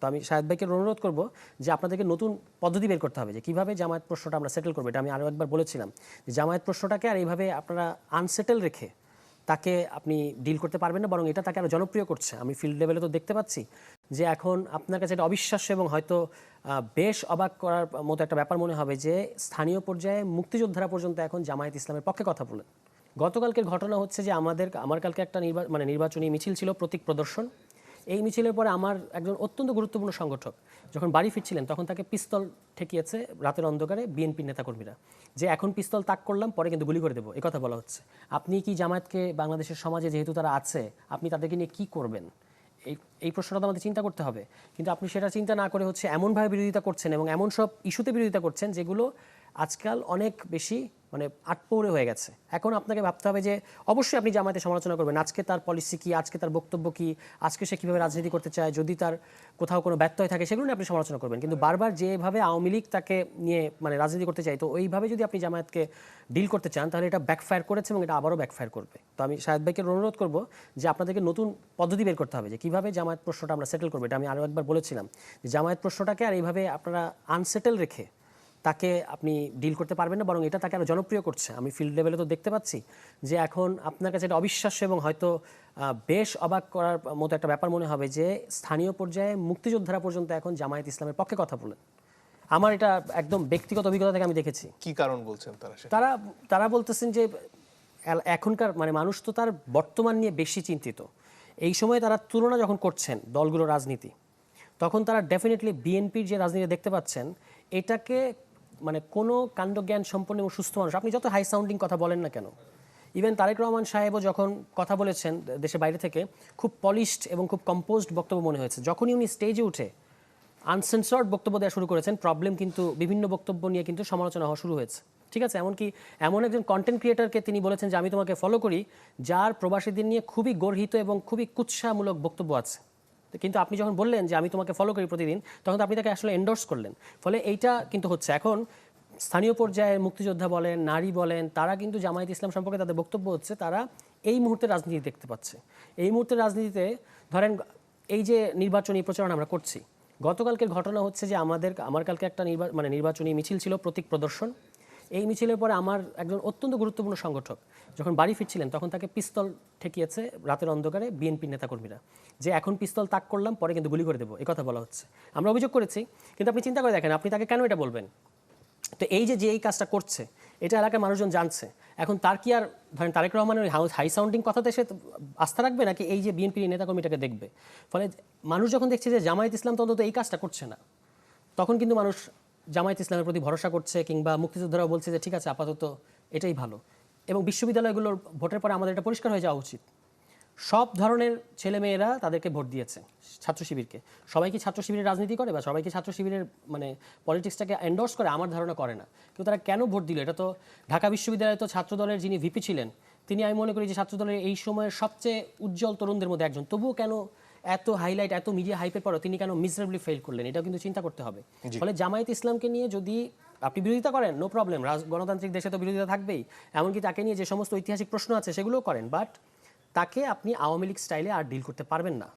তো আমি শাহেদ ভাইকে অনুরোধ করব যে আপনাদেরকে নতুন পদ্ধতি বের করতে হবে যে কীভাবে জামায়াত প্রশ্নটা আমরা সেটেল করব। এটা আমি আরও একবার বলেছিলাম যে জামায়াত প্রশ্নটাকে আর এইভাবে আপনারা আনসেটেল রেখে তাকে আপনি ডিল করতে পারবেন না, বরং এটা তাকে আরও জনপ্রিয় করছে। আমি ফিল্ড লেভেলে তো দেখতে পাচ্ছি যে এখন আপনার কাছে এটা অবিশ্বাস্য এবং হয়তো বেশ অবাক করার মতো একটা ব্যাপার মনে হবে যে স্থানীয় পর্যায়ে মুক্তিযোদ্ধারা পর্যন্ত এখন জামায়াত ইসলামের পক্ষে কথা বলেন। গতকালকের ঘটনা হচ্ছে যে আমাদের, আমার কালকে একটা নির্বা মানে নির্বাচনী মিছিল ছিল প্রতীক প্রদর্শন। এই মিছিলের পরে আমার একজন অত্যন্ত গুরুত্বপূর্ণ সংগঠক যখন বাড়ি ফিরছিলেন, তখন তাকে পিস্তল ঠেকিয়েছে রাতের অন্ধকারে বিএনপির নেতাকর্মীরা। যে এখন পিস্তল তাক করলাম, পরে কিন্তু গুলি করে দেবো কথা বলা হচ্ছে। আপনি কি জামায়াতকে বাংলাদেশের সমাজে যেহেতু তারা আছে, আপনি তাদেরকে নিয়ে কি করবেন? এই এই প্রশ্নটা আমাদের চিন্তা করতে হবে। কিন্তু আপনি সেটা চিন্তা না করে হচ্ছে এমনভাবে বিরোধিতা করছেন এবং এমন সব ইস্যুতে বিরোধিতা করছেন যেগুলো আজকাল অনেক বেশি মানে আটপৌরে হয়ে গেছে। এখন আপনাকে ভাবতে হবে যে অবশ্যই আপনি জামায়াতের সমালোচনা করবেন আজকে তার পলিসি কী আজকে তার বক্তব্য কি আজকে সে কীভাবে রাজনীতি করতে চায় যদি তার কোথাও কোনো ব্যত্যয় থাকে সেগুলো নিয়ে আপনি সমালোচনা করবেন। কিন্তু বারবার যেভাবে আওয়ামী লীগ তাকে নিয়ে মানে রাজনীতি করতে চাই তো ওইভাবে যদি আপনি জামায়াতকে ডিল করতে চান তাহলে এটা ব্যাকফায়ার করেছে এবং এটা আবারও ব্যাকফায়ার করবে। তো আমি শাহেদ ভাইকে অনুরোধ করব যে আপনাদেরকে নতুন পদ্ধতি বের করতে হবে যে কীভাবে জামায়াত প্রশ্নটা আমরা সেটেল করব। এটা আমি আরও একবার বলেছিলাম যে জামায়াত প্রশ্নটাকে আর এইভাবে আপনারা আনসেটেল রেখে তাকে আপনি ডিল করতে পারবেন না বরং এটা তাকে আরও জনপ্রিয় করছে। আমি ফিল্ড লেভেলে তো দেখতে পাচ্ছি যে এখন আপনার কাছে এটা অবিশ্বাস্য এবং হয়তো বেশ অবাক করার মতো একটা ব্যাপার মনে হবে যে স্থানীয় পর্যায়ে মুক্তিযোদ্ধারা পর্যন্ত এখন জামায়াত ইসলামের পক্ষে কথা বলেন। আমার এটা একদম ব্যক্তিগত অভিজ্ঞতা থেকে আমি দেখেছি। কি কারণ বলছেন তারা তারা তারা বলতেছেন যে এখনকার মানে মানুষ তো তার বর্তমান নিয়ে বেশি চিন্তিত। এই সময়ে তারা তুলনা যখন করছেন দলগুলো রাজনীতি তখন তারা ডেফিনেটলি বিএনপির যে রাজনীতি দেখতে পাচ্ছেন এটাকে মানে কোনো কাণ্ডজ্ঞান সম্পন্ন এবং সুস্থ মানুষ, আপনি যত হাই সাউন্ডিং কথা বলেন না কেন ইভেন তারেক রহমান সাহেবও যখন কথা বলেছেন দেশের বাইরে থেকে, খুব পলিশড এবং খুব কম্পোজড বক্তব্য মনে হয়েছে। যখনই উনি স্টেজে উঠে আনসেন্সর্ড বক্তব্য দেওয়া শুরু করেছেন প্রবলেম কিন্তু, বিভিন্ন বক্তব্য নিয়ে কিন্তু সমালোচনা হওয়া শুরু হয়েছে। ঠিক আছে? এমনকি এমন একজন কন্টেন্ট ক্রিয়েটারকে তিনি বলেছেন যে, আমি তোমাকে ফলো করি, যার প্রবাসীদের নিয়ে খুবই গর্হিত এবং খুবই কুৎসামূলক বক্তব্য আছে। কিন্তু আপনি যখন বললেন যে আমি তোমাকে ফলো করি প্রতিদিন, তখন আপনি তাকে আসলে এন্ডোর্স করলেন। ফলে এইটা কিন্তু হচ্ছে। এখন স্থানীয় পর্যায়ে মুক্তিযোদ্ধা বলেন, নারী বলেন, তারা কিন্তু জামায়াত ইসলাম সম্পর্কে তাদের বক্তব্য হচ্ছে, তারা এই মুহূর্তে রাজনীতি দেখতে পাচ্ছে। এই মুহূর্তে রাজনীতিতে ধরেন এই যে নির্বাচনী প্রচারণা আমরা করছি, গতকালকের ঘটনা হচ্ছে যে আমাদের, আমার কালকে একটা নির্বা মানে নির্বাচনী মিছিল ছিল প্রতীক প্রদর্শন। এই মিছিলের পরে আমার একজন অত্যন্ত গুরুত্বপূর্ণ সংগঠক যখন বাড়ি ফিরছিলেন, তখন তাকে পিস্তল ঠেকিয়েছে রাতের অন্ধকারে বিএনপির নেতাকর্মীরা। যে এখন পিস্তল তাক করলাম, পরে কিন্তু গুলি করে দেবো এ কথা বলা হচ্ছে। আমরা অভিযোগ করেছি, কিন্তু আপনি চিন্তা করে দেখেন, আপনি তাকে কেন এটা বলবেন? তো এই যে যে এই কাজটা করছে, এটা এলাকার মানুষজন জানছে। এখন তার কি আর, ধরেন তারেক রহমানের ওই হাই সাউন্ডিং কথাতে সে আস্থা রাখবে, নাকি এই যে বিএনপির নেতাকর্মীটাকে দেখবে? ফলে মানুষ যখন দেখছে যে জামায়াত ইসলাম তদন্ত এই কাজটা করছে না, তখন কিন্তু মানুষ জামায়াত ইসলামের প্রতি ভরসা করছে কিংবা মুক্তিযোদ্ধারাও বলছে যে, ঠিক আছে, আপাতত এটাই ভালো। এবং বিশ্ববিদ্যালয়গুলোর ভোটের পরে আমাদের এটা পরিষ্কার হয়ে যাওয়া উচিত। সব ধরনের ছেলেমেয়েরা তাদেরকে ভোট দিয়েছে ছাত্র শিবিরকে। সবাই কি ছাত্র শিবিরের রাজনীতি করে বা সবাই কি ছাত্র শিবিরের মানে পলিটিক্সটাকে এন্ডোর্স করে? আমার ধারণা করে না। কিন্তু তারা কেন ভোট দিল? এটা তো ঢাকা বিশ্ববিদ্যালয়ে তো ছাত্র দলের যিনি ভিপি ছিলেন, তিনি আমি মনে করি যে ছাত্র দলের এই সময়ের সবচেয়ে উজ্জ্বল তরুণদের মধ্যে একজন। তবুও কেন এত হাইলাইট এত মিডিয়া হাইপের পরও তিনি কেন মিজারেবলি ফেল করলেন? এটাও কিন্তু চিন্তা করতে হবে। ফলে জামায়াত ইসলামকে নিয়ে যদি আপনি বিরোধিতা করেন নো প্রবলেম গণতান্ত্রিক দেশে তো বিরোধিতা থাকবেই। এমনকি তাকে নিয়ে যে সমস্ত ঐতিহাসিক প্রশ্ন আছে সেগুলোও করেন বাট তাকে আপনি আওয়ামী লীগ স্টাইলে আর ডিল করতে পারবেন না।